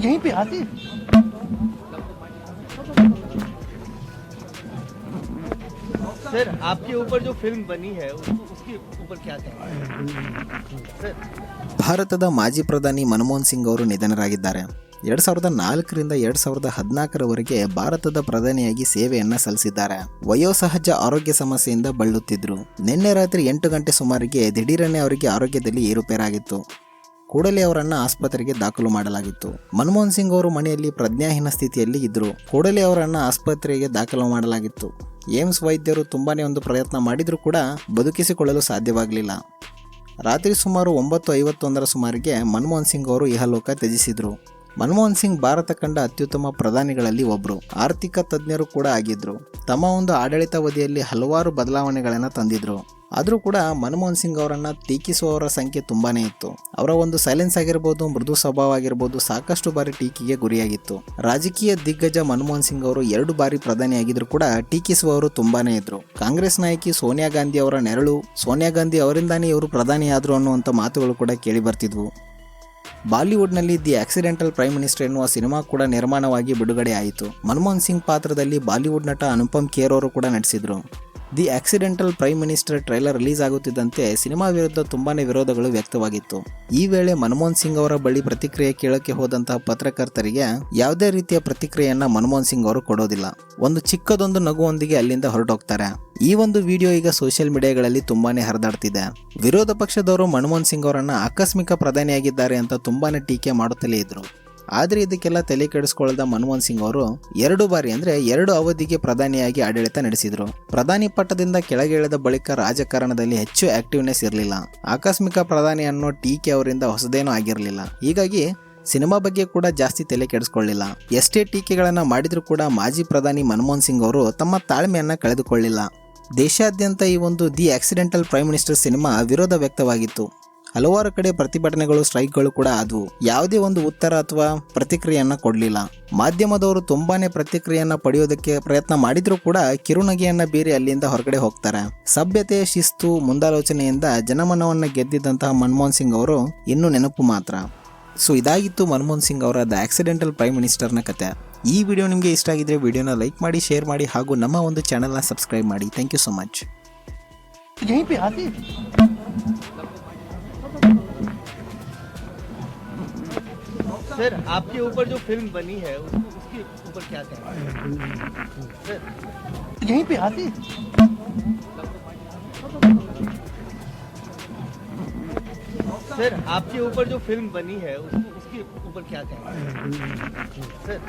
यहीं पे आती सर आपके ऊपर जो फिल्म बनी है उसको उसके ऊपर क्या कहेंगे सर ಭಾರತದ ಮಾಜಿ ಪ್ರಧಾನಿ ಮನಮೋಹನ್ ಸಿಂಗ್ ಅವರು ನಿಧನರಾಗಿದ್ದಾರೆ ಎರಡ್ ಸಾವಿರದ ನಾಲ್ಕರಿಂದ ಎರಡ್ ಸಾವಿರದ ಹದಿನಾಲ್ಕರವರೆಗೆ ಭಾರತದ ಪ್ರಧಾನಿಯಾಗಿ ಸೇವೆಯನ್ನ ಸಲ್ಲಿಸಿದ್ದಾರೆ ವಯೋಸಹಜ ಆರೋಗ್ಯ ಸಮಸ್ಯೆಯಿಂದ ಬಳಲುತ್ತಿದ್ರು ನಿನ್ನೆ ರಾತ್ರಿ ಎಂಟು ಗಂಟೆ ಸುಮಾರಿಗೆ ದಿಢೀರನೆ ಅವರಿಗೆ ಆರೋಗ್ಯದಲ್ಲಿ ಏರುಪೇರಾಗಿತ್ತು ಕೂಡಲೇ ಅವರನ್ನ ಆಸ್ಪತ್ರೆಗೆ ದಾಖಲು ಮಾಡಲಾಗಿತ್ತು. ಮನಮೋಹನ್ ಸಿಂಗ್ ಅವರು ಮನೆಯಲ್ಲಿ ಪ್ರಜ್ಞಾಹೀನ ಸ್ಥಿತಿಯಲ್ಲಿ ಇದ್ದರು ಕೂಡಲೇ ಅವರನ್ನ ಆಸ್ಪತ್ರೆಗೆ ದಾಖಲು ಮಾಡಲಾಗಿತ್ತು. ಏಮ್ಸ್ ವೈದ್ಯರು ತುಂಬಾನೇ ಒಂದು ಪ್ರಯತ್ನ ಮಾಡಿದರೂ ಕೂಡ ಬದುಕಿಸಿಕೊಳ್ಳಲು ಸಾಧ್ಯವಾಗಲಿಲ್ಲ. ರಾತ್ರಿ ಸುಮಾರು ಒಂಬತ್ತು ಐವತ್ತೊಂದರ ಸುಮಾರಿಗೆ ಮನಮೋಹನ್ ಸಿಂಗ್ ಅವರು ಇಹಲೋಕ ತ್ಯಜಿಸಿದ್ರು. ಮನಮೋಹನ್ ಸಿಂಗ್ ಭಾರತ ಕಂಡ ಅತ್ಯುತ್ತಮ ಪ್ರಧಾನಿಗಳಲ್ಲಿ ಒಬ್ಬರು ಆರ್ಥಿಕ ತಜ್ಞರು ಕೂಡ ಆಗಿದ್ರು. ತಮ್ಮ ಒಂದು ಆಡಳಿತಾವಧಿಯಲ್ಲಿ ಹಲವಾರು ಬದಲಾವಣೆಗಳನ್ನು ತಂದಿದ್ರು. ಆದರೂ ಕೂಡ ಮನಮೋಹನ್ ಸಿಂಗ್ ಅವರನ್ನ ಟೀಕಿಸುವವರ ಸಂಖ್ಯೆ ತುಂಬಾನೇ ಇತ್ತು. ಅವರ ಒಂದು ಸೈಲೆನ್ಸ್ ಆಗಿರ್ಬೋದು, ಮೃದು ಸ್ವಭಾವ ಆಗಿರ್ಬೋದು ಸಾಕಷ್ಟು ಬಾರಿ ಟೀಕೆಗೆ ಗುರಿಯಾಗಿತ್ತು. ರಾಜಕೀಯ ದಿಗ್ಗಜ ಮನಮೋಹನ್ ಸಿಂಗ್ ಅವರು ಎರಡು ಬಾರಿ ಪ್ರಧಾನಿಯಾಗಿದ್ರು ಕೂಡ ಟೀಕಿಸುವವರು ತುಂಬಾನೇ ಇದ್ರು. ಕಾಂಗ್ರೆಸ್ ನಾಯಕಿ ಸೋನಿಯಾ ಗಾಂಧಿ ಅವರ ನೆರಳು, ಸೋನಿಯಾ ಗಾಂಧಿ ಅವರಿಂದಾನೇ ಇವರು ಪ್ರಧಾನಿಯಾದ್ರು ಅನ್ನುವಂಥ ಮಾತುಗಳು ಕೂಡ ಕೇಳಿ ಬರ್ತಿದ್ವು. ಬಾಲಿವುಡ್ನಲ್ಲಿ ದಿ ಆಕ್ಸಿಡೆಂಟಲ್ ಪ್ರೈಮ್ ಮಿನಿಸ್ಟರ್ ಎನ್ನುವ ಸಿನಿಮಾ ಕೂಡ ನಿರ್ಮಾಣವಾಗಿ ಬಿಡುಗಡೆ ಆಯಿತು ಮನಮೋಹನ್ ಸಿಂಗ್ ಪಾತ್ರದಲ್ಲಿ ಬಾಲಿವುಡ್ ನಟ ಅನುಪಮ್ ಖೇರ್ ಅವರು ಕೂಡ ನಟಿಸಿದ್ರು. The accidental prime minister trailer release ಆಗುತ್ತಿದ್ದಂತೆ cinema ವಿರುದ್ಧ ತುಂಬಾನೇ ವಿರೋಧಗಳು ವ್ಯಕ್ತವಾಗಿತ್ತು. ಈ ವೇಳೆ ಮನಮೋಹನ್ ಸಿಂಗ್ ಅವರ ಬಳಿ ಪ್ರತಿಕ್ರಿಯೆ ಕೇಳಕ್ಕೆ ಹೋದಂತಹ ಪತ್ರಕರ್ತರಿಗೆ ಯಾವುದೇ ರೀತಿಯ ಪ್ರತಿಕ್ರಿಯೆಯನ್ನ ಮನಮೋಹನ್ ಸಿಂಗ್ ಅವರು ಕೊಡೋದಿಲ್ಲ. ಒಂದು ಚಿಕ್ಕದೊಂದು ನಗುವೊಂದಿಗೆ ಅಲ್ಲಿಂದ ಹೊರಟೋಗ್ತಾರೆ. ಈ ಒಂದು ವಿಡಿಯೋ ಈಗ ಸೋಷಿಯಲ್ ಮೀಡಿಯಾಗಳಲ್ಲಿ ತುಂಬಾನೇ ಹರಿದಾಡ್ತಿದೆ. ವಿರೋಧ ಪಕ್ಷದವರು ಮನಮೋಹನ್ ಸಿಂಗ್ ಅವರನ್ನ ಆಕಸ್ಮಿಕ ಪ್ರಧಾನಿಯಾಗಿದ್ದಾರೆ ಅಂತ ತುಂಬಾನೇ ಟೀಕೆ ಮಾಡುತ್ತಲೇ ಇದ್ರು. ಆದರೆ ಇದಕ್ಕೆಲ್ಲ ತಲೆ ಕೆಡಿಸ್ಕೊಳ್ಳದ ಮನಮೋಹನ್ ಸಿಂಗ್ ಅವರು ಎರಡು ಬಾರಿ ಅಂದ್ರೆ ಎರಡು ಅವಧಿಗೆ ಪ್ರಧಾನಿಯಾಗಿ ಆಡಳಿತ ನಡೆಸಿದ್ರು. ಪ್ರಧಾನಿ ಪಟ್ಟದಿಂದ ಕೆಳಗಿಳಿದ ಬಳಿಕ ರಾಜಕಾರಣದಲ್ಲಿ ಹೆಚ್ಚು ಆಕ್ಟಿವ್ನೆಸ್ ಇರಲಿಲ್ಲ. ಆಕಸ್ಮಿಕ ಪ್ರಧಾನಿ ಅನ್ನೋ ಟೀಕೆ ಅವರಿಂದ ಹೊಸದೇನೂ ಆಗಿರಲಿಲ್ಲ. ಹೀಗಾಗಿ ಸಿನಿಮಾ ಬಗ್ಗೆ ಕೂಡ ಜಾಸ್ತಿ ತಲೆ ಕೆಡಿಸ್ಕೊಳ್ಳಿಲ್ಲ ಎಷ್ಟೇ ಟೀಕೆಗಳನ್ನು ಮಾಡಿದರೂ ಕೂಡ ಮಾಜಿ ಪ್ರಧಾನಿ ಮನಮೋಹನ್ ಸಿಂಗ್ ಅವರು ತಮ್ಮ ತಾಳ್ಮೆಯನ್ನು ಕಳೆದುಕೊಳ್ಳಿಲ್ಲ. ದೇಶಾದ್ಯಂತ ಈ ಒಂದು the accidental prime minister cinema ವಿರೋಧ ವ್ಯಕ್ತವಾಗಿತ್ತು. ಹಲವಾರು ಕಡೆ ಪ್ರತಿಭಟನೆಗಳು, ಸ್ಟ್ರೈಕ್ಗಳು ಕೂಡ ಆದವು ಯಾವುದೇ ಒಂದು ಉತ್ತರ ಅಥವಾ ಪ್ರತಿಕ್ರಿಯೆಯನ್ನ ಕೊಡಲಿಲ್ಲ. ಮಾಧ್ಯಮದವರು ತುಂಬಾನೇ ಪ್ರತಿಕ್ರಿಯೆಯನ್ನ ಪಡೆಯೋದಕ್ಕೆ ಪ್ರಯತ್ನ ಮಾಡಿದ್ರು ಕೂಡ ಕಿರುನಗಿಯನ್ನ ಬೀರಿ ಅಲ್ಲಿಂದ ಹೊರಗಡೆ ಹೋಗ್ತಾರೆ. ಸಭ್ಯತೆ, ಶಿಸ್ತು, ಮುಂದಾಲೋಚನೆಯಿಂದ ಜನಮನವನ್ನ ಗೆದ್ದಿದ್ದಂತಹ ಮನಮೋಹನ್ ಸಿಂಗ್ ಅವರು ಇನ್ನು ನೆನಪು ಮಾತ್ರ. ಸೊ, ಇದಾಗಿತ್ತು ಮನಮೋಹನ್ ಸಿಂಗ್ ಅವರ ದ ಆಕ್ಸಿಡೆಂಟಲ್ ಪ್ರೈಮ್ ಮಿನಿಸ್ಟರ್ನ ಕತೆ. ಈ ವಿಡಿಯೋ ನಿಮಗೆ ಇಷ್ಟ ಆಗಿದ್ರೆ ವಿಡಿಯೋನ ಲೈಕ್ ಮಾಡಿ, ಶೇರ್ ಮಾಡಿ ಹಾಗೂ ನಮ್ಮ ಒಂದು ಚಾನೆಲ್ನ ಸಬ್ಸ್ಕ್ರೈಬ್ ಮಾಡಿ. Thank you so much. Sir, आपके ऊपर जो फ़िल्म बनी है, उसको ऊपर क्या कहेंगे सर। यहीं पे आती सर, आपके ऊपर जो फ़िल्म बनी है, उसको ऊपर क्या कहेंगे सर।